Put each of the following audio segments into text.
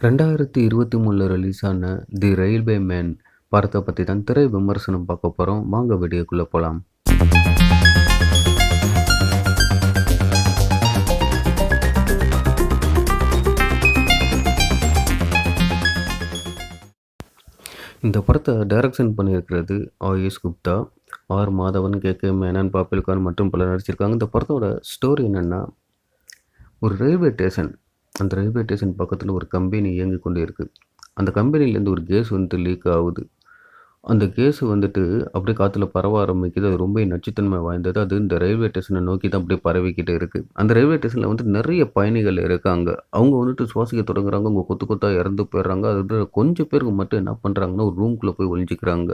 ரெண்டாயிரத்தி இருபத்தி மூணில் ரிலீஸ் ஆன தி ரயில்வே மேன் படத்தை பற்றி தான் திரை விமர்சனம் பார்க்க போகிறோம் வாங்க வீடியோக்குள்ளே போகலாம் இந்த படத்தை டைரக்ஷன் பண்ணியிருக்கிறது Ayush Gupta R Madhavan K. K. Menon Babil Khan மற்றும் பலர் நடிச்சிருக்காங்க. இந்த படத்தோட ஸ்டோரி என்னென்னா ஒரு ரயில்வே ஸ்டேஷன் அந்த ரயில்வே ஸ்டேஷன் பக்கத்தில் ஒரு கம்பெனி இயங்கி கொண்டு இருக்குது அந்த கம்பெனிலேருந்து ஒரு கேஸ் வந்துட்டு லீக் ஆகுது. அந்த கேஸ் வந்துட்டு அப்படியே காற்றுல பரவ ஆரம்பிக்குது. அது ரொம்ப நச்சுத்தன்மை வாய்ந்தது. அது இந்த ரயில்வே ஸ்டேஷனை நோக்கி தான் அப்படியே பரவிக்கிட்டு இருக்குது அந்த ரயில்வே ஸ்டேஷனில் வந்து நிறைய பயணிகள் இருக்காங்க. அவங்க வந்துட்டு சுவாசிக்க தொடங்குறாங்க. அவங்க கொத்து கொத்தாக இறந்து போயிடுறாங்க. அது கொஞ்சம் பேருக்கு மட்டும் என்ன பண்ணுறாங்கன்னா ஒரு ரூம்குள்ளே போய் ஒழிஞ்சிக்கிறாங்க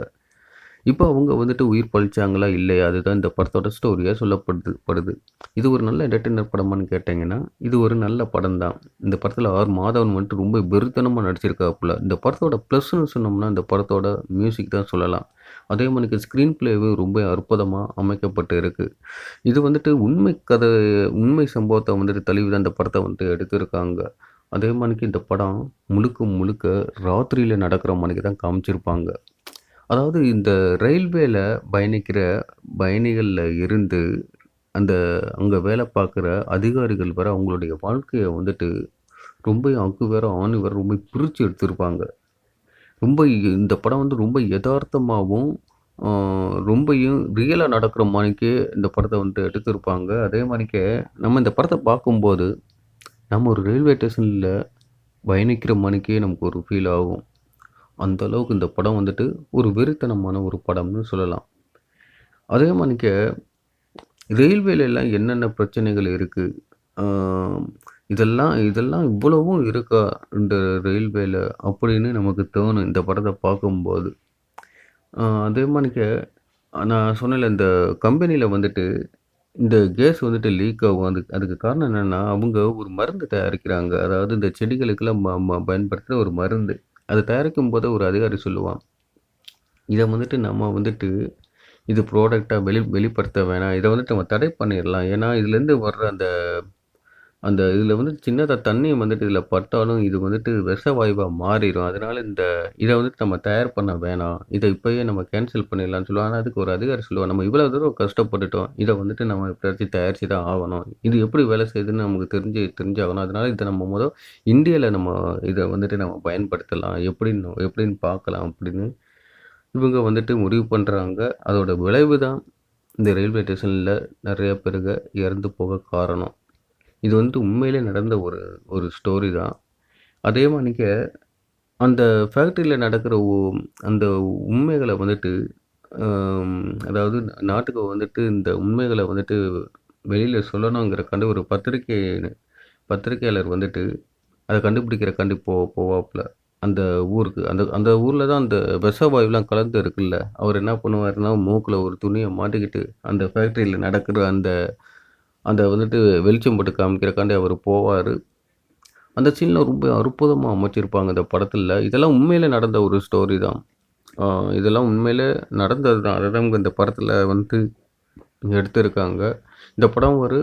இப்போ அவங்க வந்துட்டு உயிர் பழிச்சாங்களா இல்லையா? அதுதான் இந்த படத்தோட ஸ்டோரியாக சொல்லப்படுது படுது. இது ஒரு நல்ல என்டர்டெய்னர் படமான்னு கேட்டிங்கன்னா இது ஒரு நல்ல படம் தான் இந்த படத்தில் ஆர் மாதவன் வந்துட்டு ரொம்ப வெறுத்தனமாக நடிச்சிருக்காப்புல இந்த படத்தோட ப்ளஸ்ன்னு சொன்னோம்னா இந்த படத்தோட மியூசிக் தான் சொல்லலாம். அதே மாதிரி ஸ்க்ரீன் பிளேவு ரொம்ப அற்புதமாக அமைக்கப்பட்டு இருக்குது இது வந்துட்டு உண்மை கதை உண்மை சம்பவத்தை வந்துட்டு தழுவி தான் இந்த படத்தை வந்துட்டு எடுத்திருக்காங்க. அதே மாதிரிக்கு இந்த படம் முழுக்க முழுக்க ராத்திரியில் நடக்கிற மாதிரிக்கு தான் காமிச்சிருப்பாங்க. அதாவது இந்த ரயில்வேல பயணிக்கிற பயணிகளில் இருந்து அந்த அங்கே வேலை பார்க்குற அதிகாரிகள் வர அவங்களுடைய வாழ்க்கையை வந்துட்டு ரொம்ப அக்கு வேற ஆணி வேற ரொம்ப பிரித்து எடுத்திருப்பாங்க. ரொம்ப இந்த படம் வந்து ரொம்ப யதார்த்தமாகவும் ரொம்பையும் ரியலாக நடக்கிற மாதிரிக்கே இந்த படத்தை வந்துட்டு எடுத்திருப்பாங்க. அதே மாதிரிக்கே நம்ம இந்த படத்தை பார்க்கும்போது நம்ம ஒரு ரயில்வே ஸ்டேஷனில் பயணிக்கிற மாதிரிக்கே நமக்கு ஒரு ஃபீல் ஆகும். அந்த அளவுக்கு இந்த படம் வந்துட்டு ஒரு வெறித்தனமான ஒரு படம்னு சொல்லலாம். அதே மாதிரிக்க ரயில்வேலெல்லாம் என்னென்ன பிரச்சனைகள் இருக்குது இதெல்லாம் இதெல்லாம் இவ்வளவும் இருக்கா இந்த ரயில்வேல அப்படின்னு நமக்கு தோணும் இந்த படத்தை பார்க்கும்போது. அதே மாதிரிக்க நான் சொன்னல இந்த கம்பெனியில் வந்துட்டு இந்த கேஸ் வந்துட்டு லீக் ஆகும். அதுக்கு அதுக்கு காரணம் என்னென்னா அவங்க ஒரு மருந்து தயாரிக்கிறாங்க. அதாவது இந்த செடிகளுக்கெல்லாம் பயன்படுத்துகிற ஒரு மருந்து. அதை தயாரிக்கும் போது ஒரு அதிகாரி சொல்லுவான் இதை வந்துட்டு நம்ம வந்துட்டு இது ப்ராடக்டாக வெளி வெளிப்படுத்த வேணாம். இதை வந்துட்டு நம்ம தடை பண்ணிடலாம். ஏன்னா இதுலேருந்து வர்ற அந்த அந்த இதில் வந்து சின்னதாக தண்ணியை வந்துட்டு இதில் பட்டாலும் இது வந்துட்டு விஷ வாயுவாக மாறிடும் அதனால் இந்த இதை வந்துட்டு நம்ம தயார் பண்ண வேணாம். இதை இப்போயே நம்ம கேன்சல் பண்ணிடலாம்னு சொல்லுவோம். ஆனால் அதுக்கு ஒரு அதிகாரி சொல்லுவோம். நம்ம இவ்வளோ தூரம் கஷ்டப்பட்டுட்டோம். இதை வந்துட்டு நம்ம எப்படியாச்சும் தயாரித்து தான் ஆகணும். இது எப்படி வேலை செய்யுதுன்னு நமக்கு தெரிஞ்சு தெரிஞ்சாகணும். அதனால் இதை நம்ம முதல் இந்தியாவில் நம்ம இதை வந்துட்டு நம்ம பயன்படுத்தலாம். எப்படின்னு எப்படின்னு பார்க்கலாம் அப்படின்னு இவங்க வந்துட்டு முடிவு பண்ணுறாங்க அதோட விளைவு தான் இந்த ரயில்வே ஸ்டேஷனில் நிறைய பேருக இறந்து போக காரணம். இது வந்து உண்மையிலே நடந்த ஒரு ஒரு ஸ்டோரி தான். அதே மாதிரிக்க அந்த ஃபேக்ட்ரியில் நடக்கிற அந்த உண்மைகளை வந்துட்டு அதாவது நாட்டுக்கு வந்துட்டு இந்த உண்மைகளை வந்துட்டு வெளியில் சொல்லணுங்கிற கண்டு ஒரு பத்திரிக்கை பத்திரிக்கையாளர் வந்துட்டு அதை கண்டுபிடிக்கிற கண்டு போ போவாப்புல. அந்த ஊருக்கு அந்த அந்த ஊரில் தான் அந்த விஷ வாயுலாம் கலந்து இருக்குல்ல. அவர் என்ன பண்ணுவார்னா மூக்கில் ஒரு துணியை மாட்டிக்கிட்டு அந்த ஃபேக்ட்ரியில் நடக்கிற அந்த அந்த வந்துட்டு வெளிச்சம் போட்டு காமிக்கிறக்காண்டி அவர் போவார். அந்த சீனில் ரொம்ப அற்புதமாக அமைச்சிருப்பாங்க இந்த படத்தில். இதெல்லாம் உண்மையில் நடந்த ஒரு ஸ்டோரி தான். இதெல்லாம் உண்மையில் நடந்தது தான். அதை தான் இந்த படத்தில் வந்து எடுத்திருக்காங்க. இந்த படம் ஒரு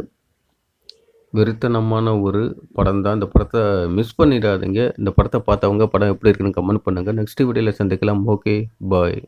வெறித்தனமான ஒரு படம் தான். இந்த படத்தை மிஸ் பண்ணிடாதீங்க. இந்த படத்தை பார்த்தவங்க படம் எப்படி இருக்குன்னு கமெண்ட் பண்ணுங்கள் நெக்ஸ்ட் வீடியோவில் சந்திக்கலாம். Okay bye